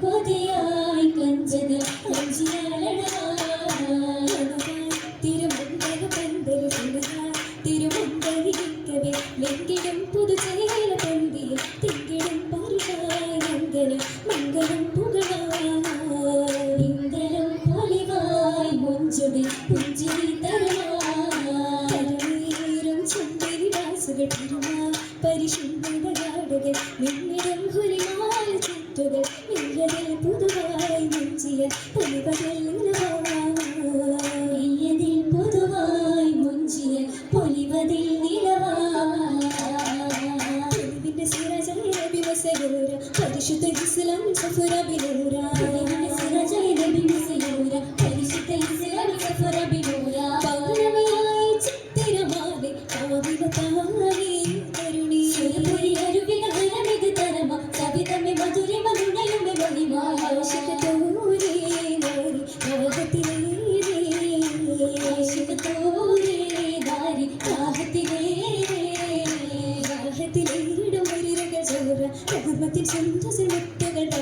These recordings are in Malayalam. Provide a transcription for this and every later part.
കൊതിയായി കഞ്ചത് തിരുമന്തരിക്കവേ ലിംഗിലും പുതുചേല പന്തിയിൽ തിങ്കിടും പരുഷാനന്ദന മംഗളം പുകള പുലിവരല്ലോ ചെന്തസിൽ മുത്തുകൾ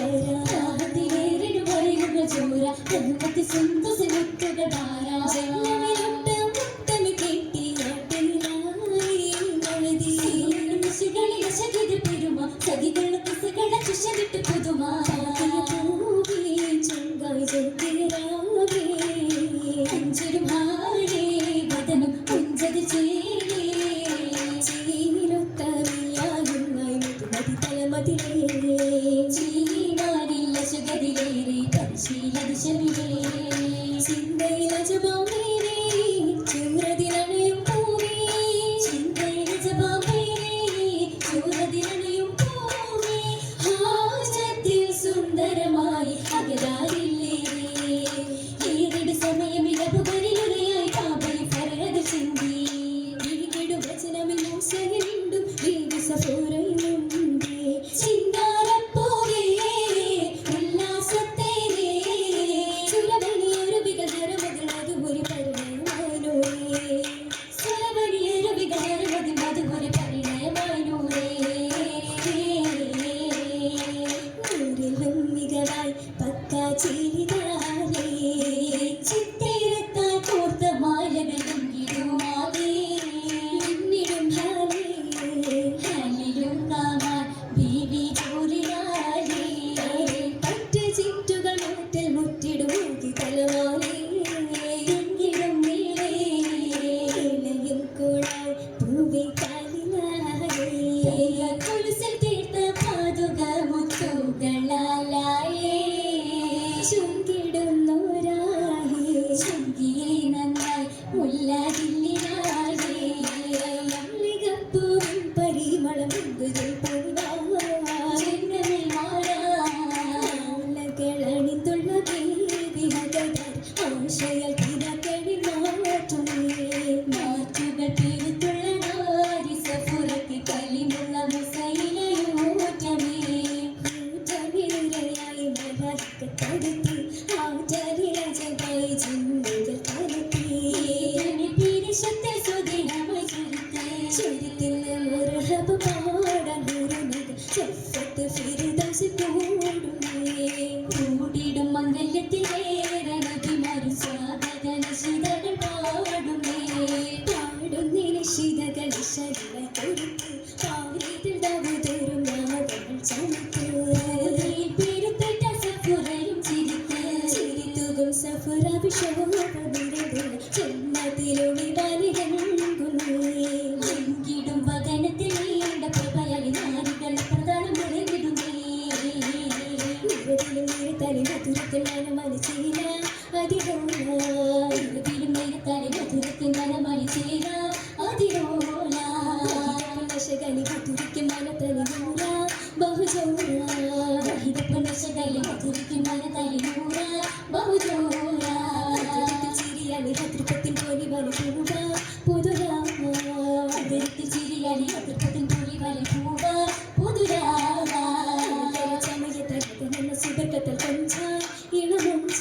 para திரும்பி ഹിതപ്പനശകളിൽ അതിരിക്കും മനതലിയൂര ബഹുജോര ചിരിയാണി അതൃപ്പത്തിൻ പോലെ വലിക്കൂട പുതുരാമ അതിർത്തി ചിരിയാണി അതൃപ്പത്തിൻ പോലെ വലിക്കൂട പുതുരാമ സമയത്തകത്തമെന്ന സുതക്കത്തിൽ കൊഞ്ച ഇളമുഞ്ച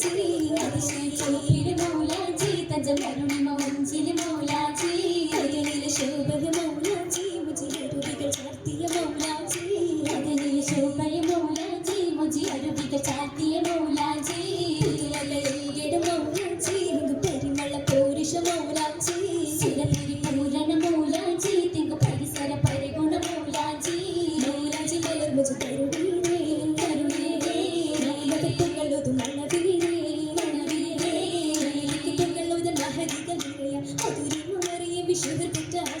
ചിരി അതിശയിച്ചു ഇരുമൂല ജീതജ the bitter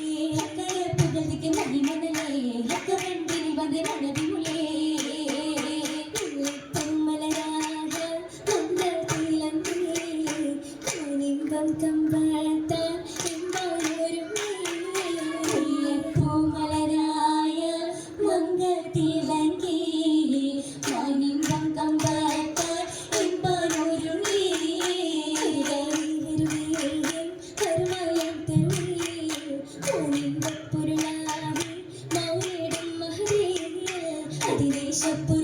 você é